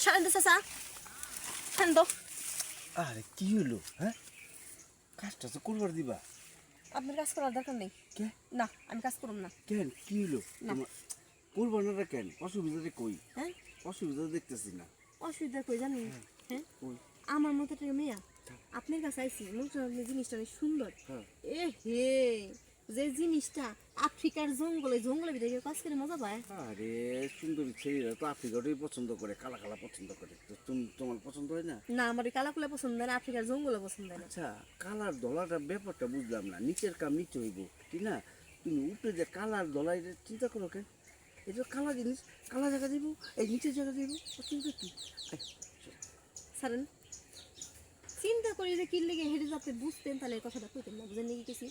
সারেন তো চাচা সারেন তো আরে কি হলো হ্যাঁ কাজটা তো করবার দিবা আপনার কাজ করার দরকার নেই কে না আমি কাজ করব না কেন কি হলো না। তোমার কেন অসুবিধাটা কই হ্যাঁ অসুবিধা দেখতেছি না অসুবিধা কই জানেন হ্যাঁ কই আমার মতো একটা মেয়ে আপনার কাছে আইসি মনে জিনিসটা অনেক সুন্দর এ হে যে জিনিসটা আফ্রিকার জঙ্গলে জঙ্গলে ভিতরে কাজ করে মজা পায়। আরে সুন্দরী ছেলেরা তো আফ্রিকাটাই পছন্দ করে কালা কালা পছন্দ করে। তো তুমি তোমার পছন্দ হয় না? না আমার এই কালাকুলা পছন্দ না আফ্রিকার জঙ্গলে পছন্দ না। আচ্ছা কালার দলাটার ব্যাপারটা বুঝলাম না। নিচের কাম নিচে হইব ঠিক না? তুমি উপরে যে কালার এটা চিন্তা করো কেন? এটা কালা জিনিস কালা জায়গা দিব এই নিচের জায়গা দিব চিন্তা কি? সারেন করি যে কি লেগে হেঁটে যাতে বুঝতেন তাহলে এই কথাটা কইতেন না বুঝেন নাকি কিছু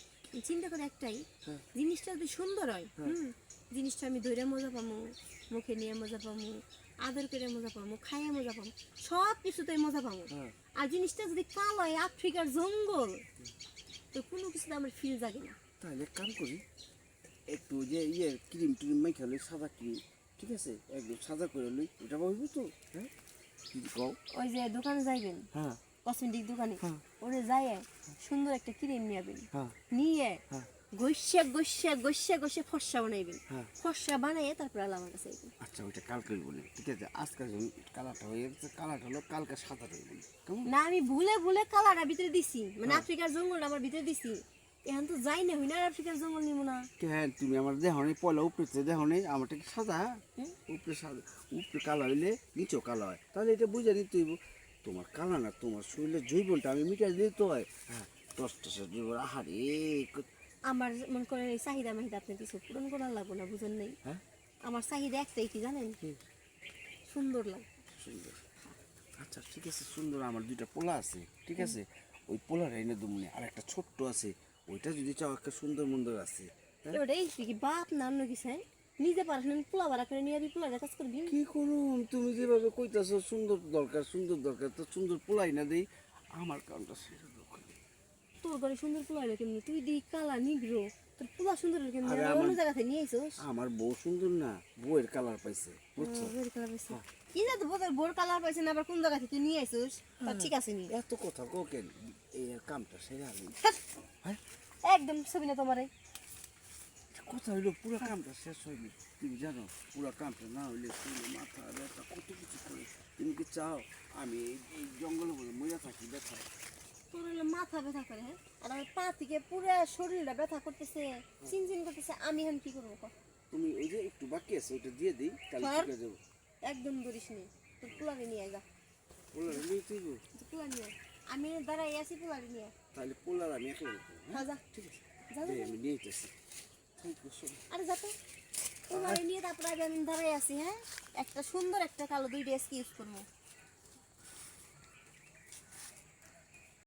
চিন্তা করে একটাই হ্যাঁ। জিনিসটা যদি সুন্দর হয় হুম জিনিসটা আমি ধরে মজা পামু মুখে নিয়ে মজা পামু আদর করে মজা পামু খাইয়ে মজা পামু সব কিছুতেই মজা পামু। হ্যাঁ। আর জিনিসটা যদি কালো হয় আফ্রিকার জঙ্গল তো কোনো কিছুতে আমার ফিল জাগে না। তাহলে কাম করি একটু যে ইয়ে ক্রিম ট্রিম মাইখা লই সাদা ক্রিম ঠিক আছে? একদম সাদা করে লই ওটা বলব তো হ্যাঁ? ওই যে দোকানে যাইবেন? হ্যাঁ। কসমেটিক দোকানে হ্যাঁ। ওরে যায় সুন্দর একটা ক্রিম নিয়ে হ্যাঁ। নিয়ে হ্যাঁ। গসিয়া ফর্সা বানাইবেন। হ্যাঁ। ফর্সা বানাইয়ে তারপর আমার কাছে আচ্ছা ওইটা কালকে বলি। ঠিক আছে আজকে কালারটা হয়ে গেছে কালারটা হলো কালকে বলি কেমন? না আমি ভুলে ভুলে কালারটা ভিতরে দিছি। মানে আফ্রিকার জঙ্গলটা আমার ভিতরে দিছি। এখন তো যাই না হই না আফ্রিকার জঙ্গল নিব না। কেন? তুমি আমার দেহ নেই পয়লা উপরে দেহ নেই আমারটা কি সাদা? হ্যাঁ? উপরে সাদা উপরে কালো হইলে নিচেও কালো হয়। তাহলে এটা বুঝে নিতে হইব। তোমার কালো না তোমার শরীরের জৈবনটা আমি মিটাই দিতে হয়। হ্যাঁ। দশ দশের জৈব আহারে আমার মনে করেন এই চাহিদা মাহিদা আপনি কিছু পূরণ করার লাগবো না বুঝেন নাই? হ্যাঁ। আমার চাহিদা একটাই কি জানেন? কি? সুন্দর লাগবে। সুন্দর। আচ্ছা ঠিক আছে সুন্দর আমার দুইটা পোলা আছে ঠিক আছে? ওই পোলার এনে দুমনে আর একটা ছোট্ট আছে ওইটা যদি চাও একটা সুন্দর মন্দর আছে হ্যাঁ? এবার এই কি বাপ না অন্য কিছু হ্যাঁ? নিজে না করে নিয়ে আমি কাজ করবি। কি করুম? তুমি যেভাবে কইতাছো সুন্দর দরকার সুন্দর দরকার। তো সুন্দর পোলাই না দেই আমার কামটা সেটা তোর ঘরে সুন্দর পোলা হলো কেমনি? তুই দি কালা নিগ্রো। তোর পোলা সুন্দর হলো কেমনি? অন্য জায়গা থেকে নিয়ে আইসোস? আমার বউ সুন্দর না বউয়ের কালার পাইছে বুঝছ? বোর কালার পাইছে। কি জানো বোধ বোর কালার পাইছে না আবার কোন জায়গা থেকে নিয়ে আইসোস? তা ঠিক আছে নি। এত কথা কো কেন? এই কামটা সেরে আমি হ্যাঁ? একদম ছবি না তোমার। কথা হইল পুরো কামটা শেষ হয়নি। তুমি জানো পুরো কামটা না হইলে তুমি মাথা ব্যথা কত কিছু করে। তুমি কি চাও আমি এই- এই জঙ্গলে বলে মজা থাকি ব্যথা তোর হলো মাথা ব্যথা করে হ্যাঁ? আর আমার পা থেকে পুরো শরীরটা ব্যথা করতেছে চিনচিন করতেছে আমি এখন কি করব কর? তুমি ওই যে একটু বাকি আছে ওইটা দিয়ে দিই তাহলে? ঠিক আছে যাব। একদম ধরিস নি। তোর পোলারে নিয়ে আয় যা। পোলার নিয়ে তুই তোর পোলা নিয়ে আমি দাঁড়াই আছি পোলারে নিয়ে তাহলে পোলার আমি একলা হ্যাঁ হ্যাঁ, যা ঠিক আছে। যা। আমি নিয়ে যেতেছি আরে যা তো। পোলারে নিয়ে তারপরে আমি ধরে আছি হ্যাঁ? একটা সুন্দর একটা কালো দুইটা কি ইউজ করব।